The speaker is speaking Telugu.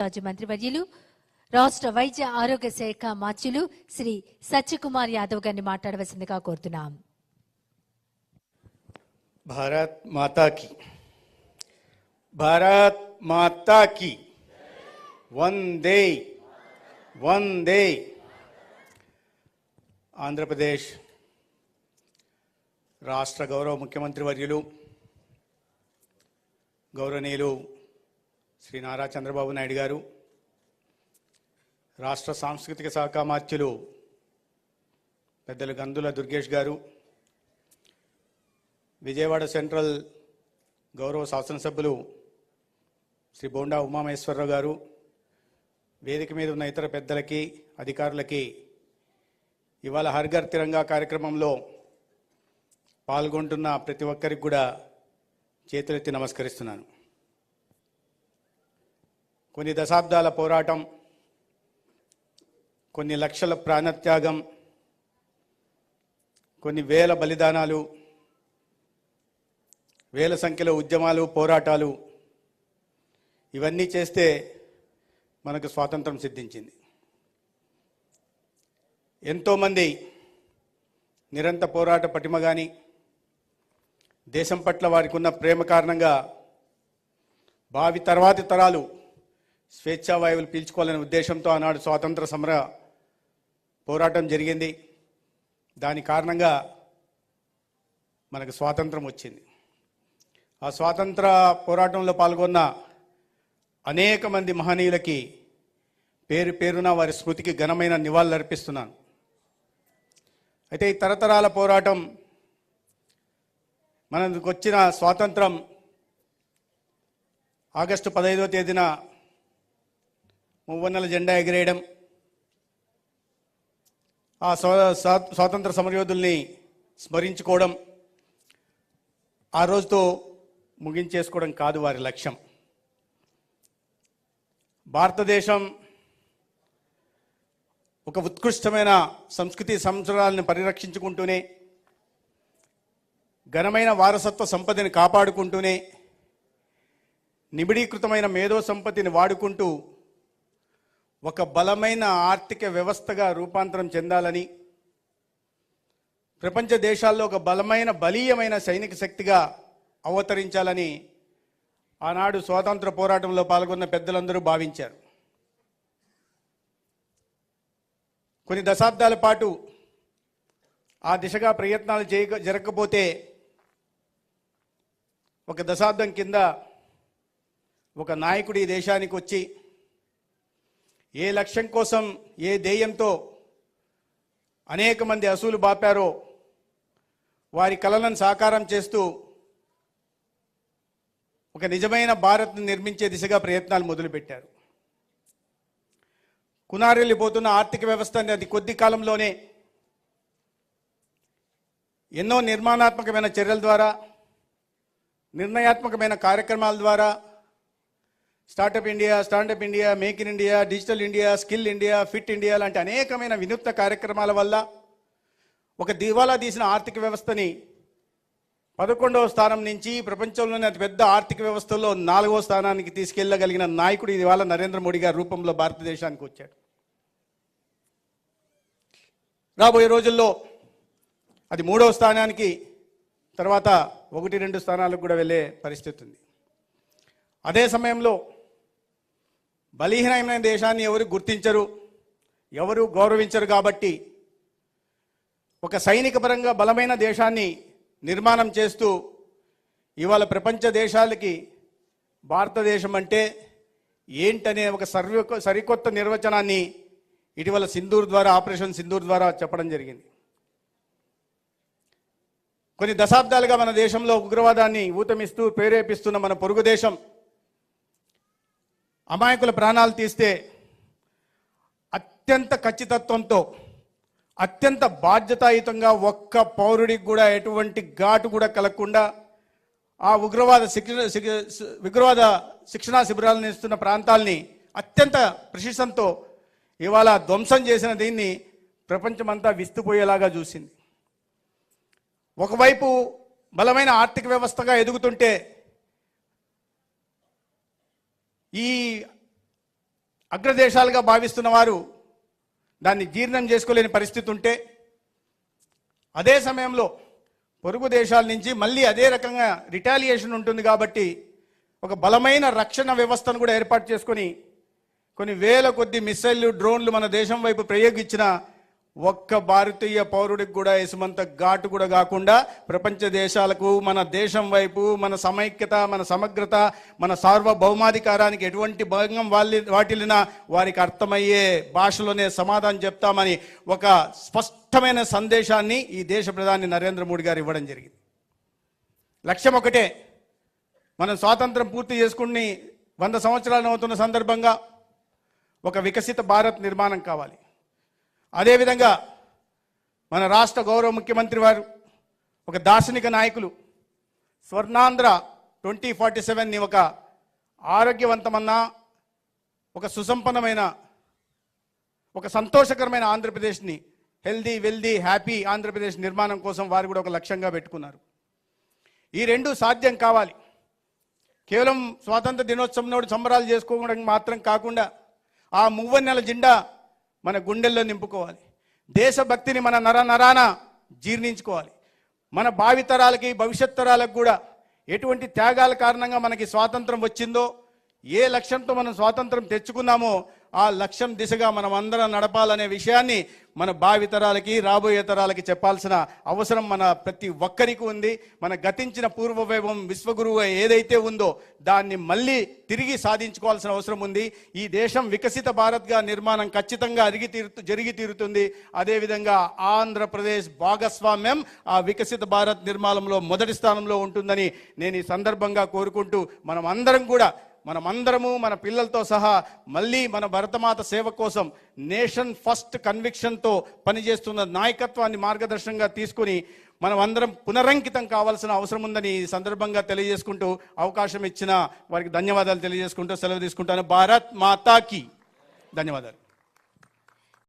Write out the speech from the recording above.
రాజు మంత్రివర్యులు రాష్ట్ర వైద్య ఆరోగ్య శాఖ మాచ్యులు శ్రీ సత్యకుమార్ యాదవ్ గారిని మాట్లాడవలసిందిగా కోరుతున్నాం. భారత్ మాతాకి భారత్ మాతాకి వందే. వందే. ఆంధ్రప్రదేశ్ రాష్ట్ర గౌరవ ముఖ్యమంత్రి వర్యులు గౌరవనీయులు శ్రీ నారా చంద్రబాబు నాయుడు గారు రాష్ట్ర సాంస్కృతిక శాఖ మార్చులు పెద్దలు గందుల దుర్గేష్ గారు విజయవాడ సెంట్రల్ గౌరవ శాసనసభ్యులు శ్రీ బోండా ఉమామహేశ్వరరావు గారు వేదిక మీద ఉన్న ఇతర పెద్దలకి అధికారులకి ఇవాళ హర్ఘర్ తిరంగా కార్యక్రమంలో పాల్గొంటున్న ప్రతి ఒక్కరికి కూడా చేతులెత్తి నమస్కరిస్తున్నాను. కొన్ని దశాబ్దాల పోరాటం కొన్ని లక్షల ప్రాణత్యాగం కొన్ని వేల బలిదానాలు వేల సంఖ్యలో ఉద్యమాలు పోరాటాలు ఇవన్నీ చేస్తే మనకు స్వాతంత్రం సిద్ధించింది. ఎంతోమంది నిరంతర పోరాట పటిమ కానీ దేశం పట్ల వారికి ఉన్న ప్రేమ కారణంగా భావి తర్వాతి తరాలు స్వేచ్ఛావాయువులు పీల్చుకోవాలనే ఉద్దేశంతో ఆనాడు స్వాతంత్ర సమర పోరాటం జరిగింది. దాని కారణంగా మనకు స్వాతంత్రం వచ్చింది. ఆ స్వాతంత్ర పోరాటంలో పాల్గొన్న అనేక మంది మహనీయులకి పేరు పేరున వారి స్మృతికి ఘనమైన నివాళులు అర్పిస్తున్నాను. అయితే ఈ తరతరాల పోరాటం మనకు వచ్చిన స్వాతంత్రం ఆగస్టు పదహైదవ తేదీన మువ్వన్నెల జెండా ఎగిరేయడం ఆ స్వా- స్వాతంత్ర సమరయోధుల్ని స్మరించుకోవడం ఆ రోజుతో ముగించేసుకోవడం కాదు వారి లక్ష్యం. భారతదేశం ఒక ఉత్కృష్టమైన సంస్కృతి సంవత్సరాలను పరిరక్షించుకుంటూనే ఘనమైన వారసత్వ సంపదని కాపాడుకుంటూనే నిబిడీకృతమైన మేధో సంపత్తిని వాడుకుంటూ ఒక బలమైన ఆర్థిక వ్యవస్థగా రూపాంతరం చెందాలని ప్రపంచ దేశాల్లో ఒక బలమైన బలీయమైన సైనిక శక్తిగా అవతరించాలని ఆనాడు స్వాతంత్ర పోరాటంలో పాల్గొన్న పెద్దలందరూ భావించారు. కొన్ని దశాబ్దాల పాటు ఆ దిశగా ప్రయత్నాలు చేయక జరగకపోతే ఒక దశాబ్దం కింద ఒక నాయకుడు ఈ దేశానికి వచ్చి ఏ లక్ష్యం కోసం ఏ ధ్యేయంతో అనేక మంది అసూలు బాపారో వారి కలలను సాకారం చేస్తూ ఒక నిజమైన భారత్ను నిర్మించే దిశగా ప్రయత్నాలు మొదలుపెట్టారు. కునారెళ్ళిపోతున్న ఆర్థిక వ్యవస్థని అది కొద్ది కాలంలోనే ఎన్నో నిర్మాణాత్మకమైన చర్యల ద్వారా నిర్ణయాత్మకమైన కార్యక్రమాల ద్వారా startup India standup India make in India digital India skill India fit India లాంటి అనేకమైన వినూత్న కార్యక్రమాల వల్ల ఒక దివాలా తీసిన ఆర్థిక వ్యవస్థని పదకొండవ స్థానం నుంచి ప్రపంచంలోని అతిపెద్ద ఆర్థిక వ్యవస్థలో నాలుగవ స్థానానికి తీసుకెళ్ళగలిగిన నాయకుడు ఇవాళ నరేంద్ర మోడీ గారి రూపంలో భారతదేశానికి వచ్చాడు. రాబోయే రోజుల్లో అది మూడవ స్థానానికి తర్వాత ఒకటి రెండు స్థానాలకు కూడా వెళ్ళే పరిస్థితి ఉంది. అదే సమయంలో బలహీనమైన దేశాన్ని ఎవరు గుర్తించరు ఎవరు గౌరవించరు కాబట్టి ఒక సైనిక పరంగా బలమైన దేశాన్ని నిర్మాణం చేస్తూ ఇవాళ ప్రపంచ దేశాలకి భారతదేశం అంటే ఏంటనే ఒక సర్వ సరికొత్త నిర్వచనాన్ని ఇటీవల సింధూర్ ద్వారా ఆపరేషన్ సింధూర్ ద్వారా చెప్పడం జరిగింది. కొన్ని దశాబ్దాలుగా మన దేశంలో ఉగ్రవాదాన్ని ఊతమిస్తూ ప్రేరేపిస్తున్న మన పొరుగు దేశం అమాయకుల ప్రాణాలు తీస్తే అత్యంత ఖచ్చితత్వంతో అత్యంత బాధ్యతాయుతంగా ఒక్క పౌరుడికి కూడా ఎటువంటి ఘాటు కూడా కలగకుండా ఆ ఉగ్రవాద శిక్షణ ఉగ్రవాద శిక్షణా శిబిరాలను ఇస్తున్న ప్రాంతాల్ని అత్యంత ప్రశిషంతో ఇవాళ ధ్వంసం చేసిన దీన్ని ప్రపంచమంతా విస్తుపోయేలాగా చూసింది. ఒకవైపు బలమైన ఆర్థిక వ్యవస్థగా ఎదుగుతుంటే ఈ అగ్రదేశాలుగా భావిస్తున్న వారు దాన్ని జీర్ణం చేసుకోలేని పరిస్థితి ఉంటే అదే సమయంలో పొరుగు దేశాల నుంచి మళ్ళీ అదే రకంగా రిటాలియేషన్ ఉంటుంది కాబట్టి ఒక బలమైన రక్షణ వ్యవస్థను కూడా ఏర్పాటు చేసుకొని కొన్ని వేల కొద్ది మిస్సైళ్ళు డ్రోన్లు మన దేశం వైపు ప్రయోగించిన ఒక్క భారతీయ పౌరుడికి కూడా ఇసుమంత ఘాటు కూడా కాకుండా ప్రపంచ దేశాలకు మన దేశం వైపు మన సమైక్యత మన సమగ్రత మన సార్వభౌమాధికారానికి ఎటువంటి భంగం వాళ్ళి వాటిల్లినా వారికి అర్థమయ్యే భాషలోనే సమాధానం చెప్తామని ఒక స్పష్టమైన సందేశాన్ని ఈ దేశ ప్రధాని నరేంద్ర మోడీ గారు ఇవ్వడం జరిగింది. లక్ష్యం ఒకటే మనం స్వాతంత్రం పూర్తి చేసుకుని వంద సంవత్సరాలు అవుతున్న సందర్భంగా ఒక వికసిత భారత్ నిర్మాణం కావాలి. అదేవిధంగా మన రాష్ట్ర గౌరవ ముఖ్యమంత్రి వారు ఒక దార్శనిక నాయకులు స్వర్ణాంధ్ర ట్వంటీ ఫార్టీ సెవెన్ని ఒక ఆరోగ్యవంతమన్న ఒక సుసంపన్నమైన ఒక సంతోషకరమైన ఆంధ్రప్రదేశ్ని హెల్దీ వెల్దీ హ్యాపీ ఆంధ్రప్రదేశ్ నిర్మాణం కోసం వారు కూడా ఒక లక్ష్యంగా పెట్టుకున్నారు. ఈ రెండు సాధ్యం కావాలి. కేవలం స్వాతంత్ర దినోత్సవం నాడు సంబరాలు చేసుకోవడం మాత్రం కాకుండా ఆ మువ్వన్నెల జెండా మన గుండెల్లో నింపుకోవాలి. దేశభక్తిని మన నర నరాన జీర్ణించుకోవాలి. మన భావితరాలకి భవిష్యత్ తరాలకు కూడా ఎటువంటి త్యాగాల కారణంగా మనకి స్వాతంత్రం వచ్చిందో ఏ లక్ష్యంతో మనం స్వాతంత్రం తెచ్చుకున్నామో ఆ లక్ష్యం దిశగా మనం అందరం నడపాలనే విషయాన్ని మన భావితరాలకి రాబోయే తరాలకి చెప్పాల్సిన అవసరం మన ప్రతి ఒక్కరికి ఉంది. మన గతించిన పూర్వ వైభవం విశ్వగురువు ఏదైతే ఉందో దాన్ని మళ్ళీ తిరిగి సాధించుకోవాల్సిన అవసరం ఉంది. ఈ దేశం వికసిత భారత్గా నిర్మాణం ఖచ్చితంగా అరిగి తీరు జరిగి తీరుతుంది. అదేవిధంగా ఆంధ్రప్రదేశ్ భాగస్వామ్యం ఆ వికసిత భారత్ నిర్మాణంలో మొదటి స్థానంలో ఉంటుందని నేను ఈ సందర్భంగా కోరుకుంటూ మనం అందరం కూడా మనమందరము మన పిల్లలతో సహా మళ్ళీ మన భరతమాత సేవ కోసం నేషన్ ఫస్ట్ కన్విక్షన్తో పనిచేస్తున్న నాయకత్వాన్ని మార్గదర్శనంగా తీసుకుని మనం అందరం పునరంకితం కావాల్సిన అవసరం ఉందని ఈ సందర్భంగా తెలియజేసుకుంటూ అవకాశం ఇచ్చిన వారికి ధన్యవాదాలు తెలియజేసుకుంటూ సెలవు తీసుకుంటాను. భారత్ మాతాకి. ధన్యవాదాలు.